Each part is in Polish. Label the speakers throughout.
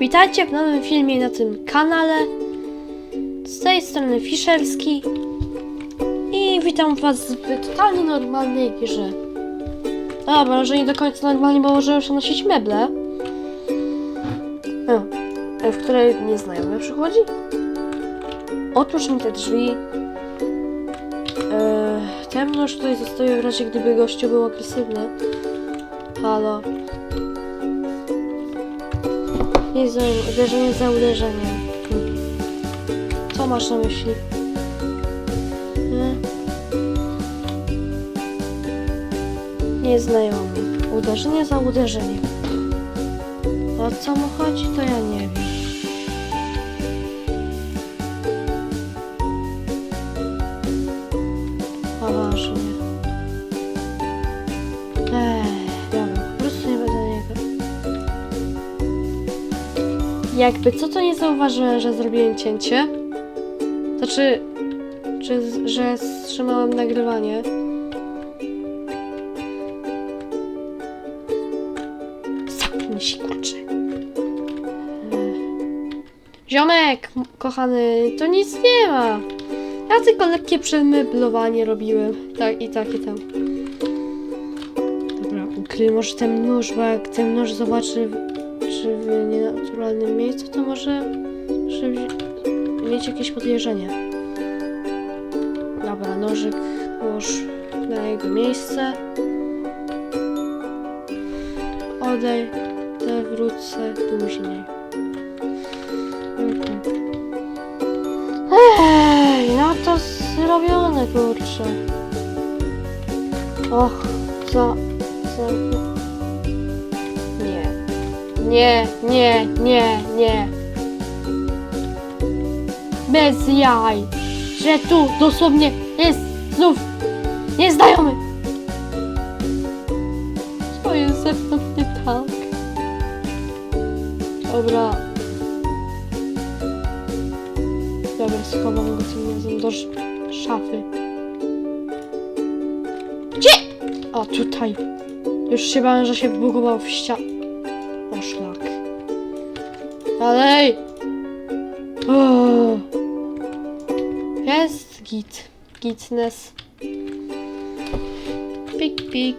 Speaker 1: Witajcie w nowym filmie na tym kanale. Z tej strony Fischerski. I witam was w totalnie normalnej grze. Dobra, może nie do końca normalnie, bo może już nosić meble. O, w której nieznajomy przychodzi. Otwórz mi te drzwi. Eee, temno już tutaj zostaje w razie gdyby gościu był agresywny. Halo. Nie za uderzenie za uderzeniem. Hm. Co masz na myśli? Nie? Nieznajomy. Uderzenie za uderzeniem. O co mu chodzi, to ja nie wiem. Jakby co to nie zauważyłem, że zrobiłem cięcie? Znaczy, czy, że wstrzymałem nagrywanie? Zamknij się, kurczę. Ziomek, kochany, to nic nie ma. Ja tylko lekkie przemeblowanie robiłem. Tak i tak i tam. Dobra, ukryj może ten nóż, bo jak ten nóż zobaczy, czy w nienaturalnym miejscu, to może, mieć jakieś podejrzenie. Dobra, nożyk połóż na jego miejsce. Odej, te wrócę później. Mhm. Ej, no to zrobione, kurczę. Och, co, co... Nie. Nie, nie, nie. Bez jaj. Że tu dosłownie jest znów nieznajomy. Co jest ze mną nie tak? Dobra. Dobra, schowam go tym razem do sz- szafy. Gdzie? O, tutaj. Już się bałem, że się wbugował w ścian. Dalej! O. Jest git. Gitness. Pik, pik.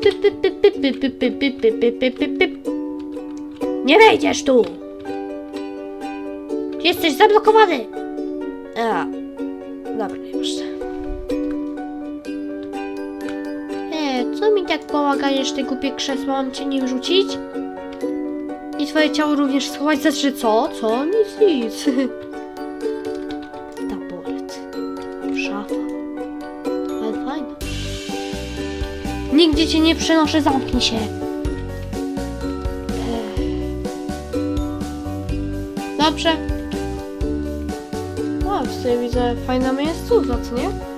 Speaker 1: Pip, pip, pip, pip, pip, pip, pip, pip, pip, pip, pip, pip. Nie wejdziesz tu! Jesteś zablokowany! A, dobra, nieważne. E, co mi tak pomagajesz, ty głupie krzesło, mam cię nie wrzucić? I twoje ciało również schować, znaczy co? Co? Nic, nic. Taboret. Szafa. Ale fajna. Nigdzie cię nie przenoszę, zamknij się. Dobrze. O, sumie widzę fajna miejscówka, co nie?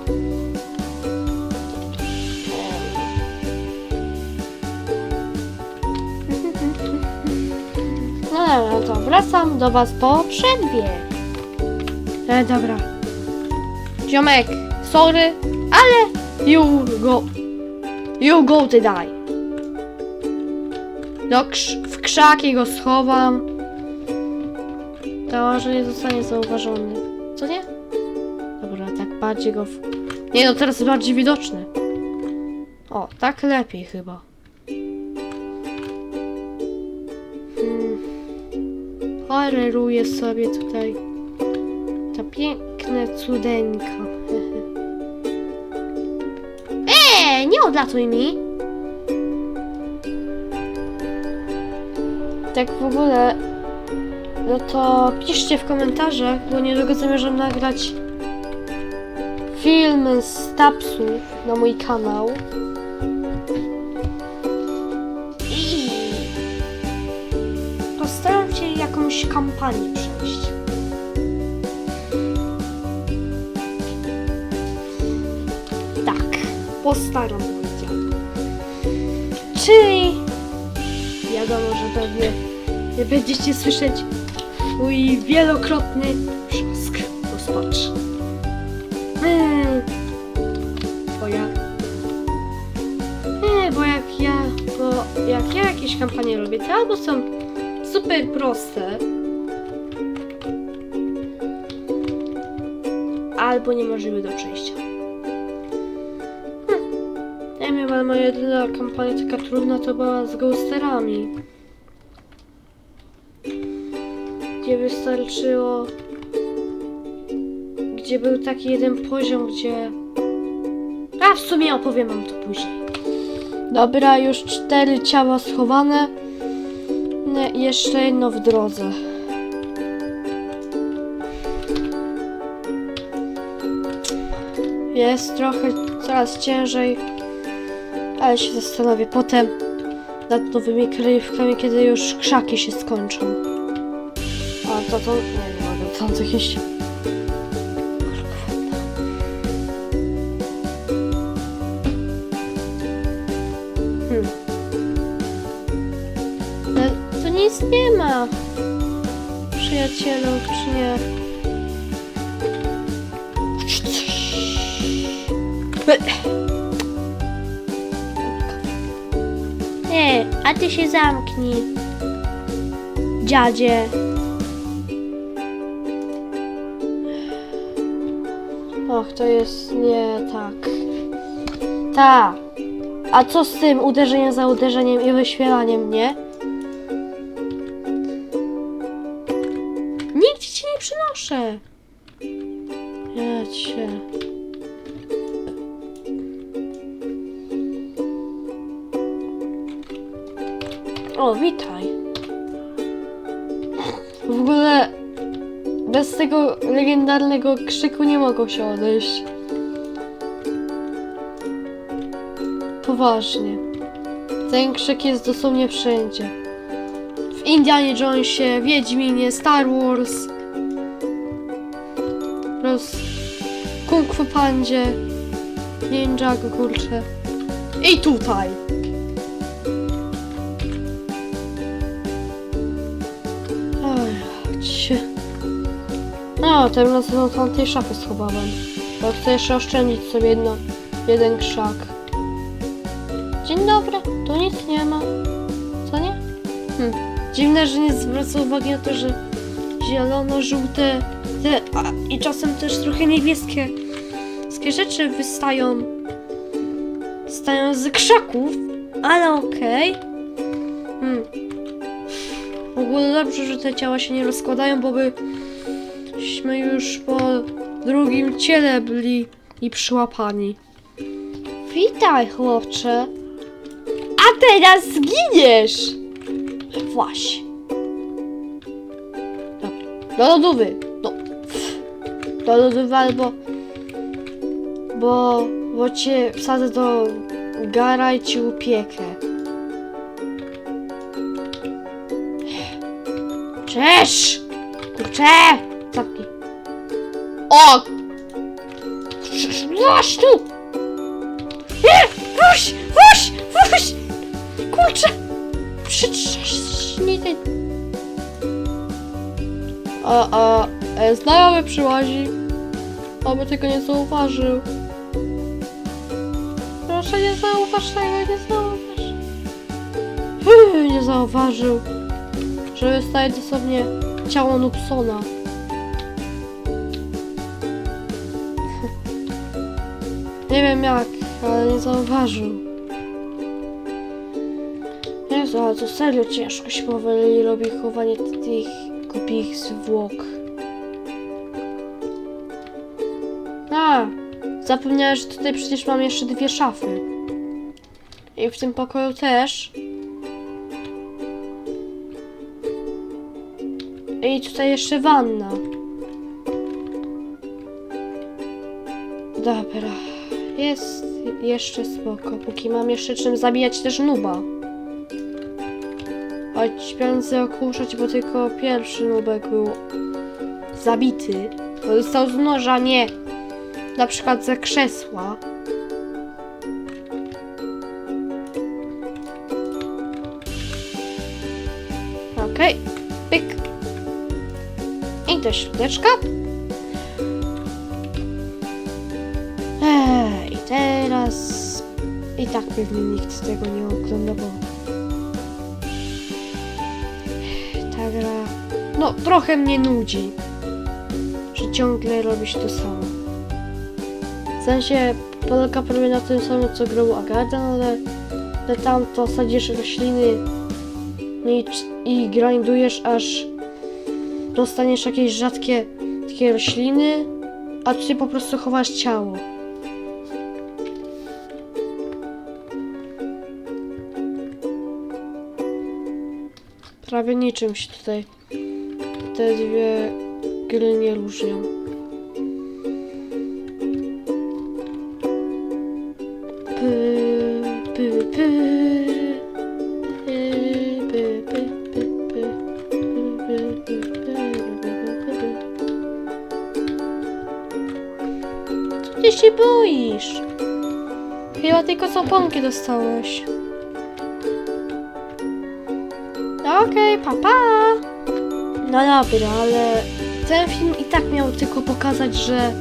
Speaker 1: No to wracam do was po przerwie. E, dobra. Ziomek, sorry, ale you go. You go to die. Do krz w krzaki go schowam. To może nie zostanie zauważony. Co nie? Dobra, tak bardziej go. W... Nie no, teraz jest bardziej widoczny. O, tak lepiej chyba. Horeruję sobie tutaj. To piękne cudeńko. Eee, nie odlatuj mi. Tak w ogóle, no to piszcie w komentarzach, bo niedługo zamierzam nagrać film z tapsów na mój kanał. Jakąś kampanię przejść. Tak, postaram powiedziałem. Czyli wiadomo, że pewnie nie będziecie słyszeć mój wielokrotny trzask rozpacz. Hmm. Bo ja... Nie, bo jak ja... Bo jak ja jakieś kampanie robię, to albo są super proste. Albo niemożliwe do przejścia. Hm. Nie wiem, ale moja jedyna kampania taka trudna to była z ghosterami. Gdzie wystarczyło... Gdzie był taki jeden poziom, gdzie... A w sumie opowiem wam to później. Dobra, już cztery ciała schowane. Jeszcze jedno w drodze. Jest trochę coraz ciężej, ale się zastanowię potem nad nowymi kryjówkami, kiedy już krzaki się skończą. A to to... Nie, tam coś iść. Hmm. Nie ma. Przyjacielu, czy nie? Nie, a ty się zamknij. Dziadzie. Och, to jest nie tak. Ta. A co z tym uderzeniem za uderzeniem i wyświelaniem, nie? Przynoszę. Ja cię. O, witaj. W ogóle bez tego legendarnego krzyku nie mogą się odejść. Poważnie. Ten krzyk jest dosłownie wszędzie. W Indianie Jonesie, Wiedźminie, Star Wars. Roz... Kung Fu Pandzie. Ninjago, kurczę. I tutaj. Oj, cię. No, teraz do tamtej szafy schowałem. Bo chcę jeszcze oszczędzić sobie jedno, jeden krzak. Dzień dobry, tu nic nie ma. Co nie? Hm. Dziwne, że nie zwraca uwagi na to, że zielono-żółte a, i czasem też trochę niebieskie rzeczy wystają stają z krzaków, ale okej. Hmm. W ogóle dobrze, że te ciała się nie rozkładają, bo byśmy już po drugim ciele byli i przyłapani. Witaj, chłopcze. A teraz zginiesz! Właśnie. Do lodówy. Do, lodówy albo... Bo... Bo cię wsadzę do gara i ci upiekę. Cześć! Kurczę! Taki. O! Właśnie tu! Wuś! Wuś! Wuś! Kurczę! Przytrzaśnij ty! A, a, e, znajomy przyłazi. Oby tego nie zauważył. Proszę nie zauważ tego, nie zauważ. Yy, nie zauważył. Że wystaje dosłownie ciało Nupsona. Nie wiem jak, ale nie zauważył. Jezu, ale to serio ciężko się powoli robi chowanie tych głupich zwłok. A, zapomniałem, że tutaj przecież mam jeszcze dwie szafy. I w tym pokoju też. I tutaj jeszcze wanna. Dobra. Jest jeszcze spoko, póki mam jeszcze czym zabijać też nuba. Choć prędzej okuszać, bo tylko pierwszy nubek był zabity. Bo dostał z noża, nie na przykład ze krzesła. Okej, pyk. I do środeczka. Ej, I teraz... I tak pewnie nikt tego nie ogląda, bo... gra, no trochę mnie nudzi, że ciągle robisz to samo. Sensie polega prawie na tym samym, co grał no ale, ale tam to sadzisz rośliny i, i grindujesz, aż dostaniesz jakieś rzadkie takie rośliny, a ty po prostu chowasz ciało. Prawie niczym się tutaj te dwie gry nie różnią. Boisz? Chyba tylko soponki dostałeś. Okej, papa. No dobra, ale ten film i tak miał tylko pokazać, że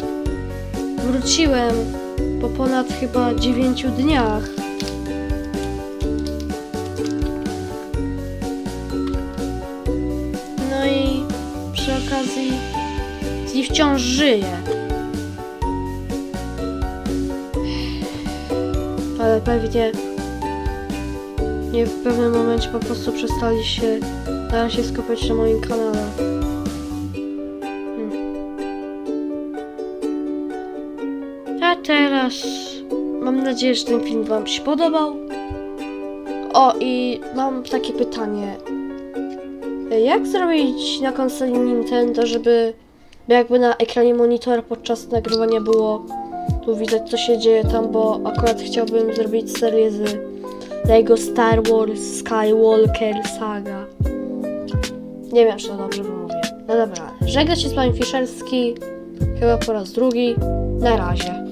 Speaker 1: wróciłem po ponad chyba 9 dniach. No i przy okazji i wciąż żyje. Ale pewnie nie w pewnym momencie po prostu przestali się na się skupiać na moim kanale. Hmm. A teraz mam nadzieję, że ten film Wam się podobał. O i mam takie pytanie. Jak zrobić na konsoli Nintendo, żeby jakby na ekranie monitora podczas nagrywania było tu widać co się dzieje tam, bo akurat chciałbym zrobić serię z Lego Star Wars Skywalker Saga. Nie wiem, czy to dobrze wymówię. No dobra, żegna się z Wami Fischerski, chyba po raz drugi. Na razie.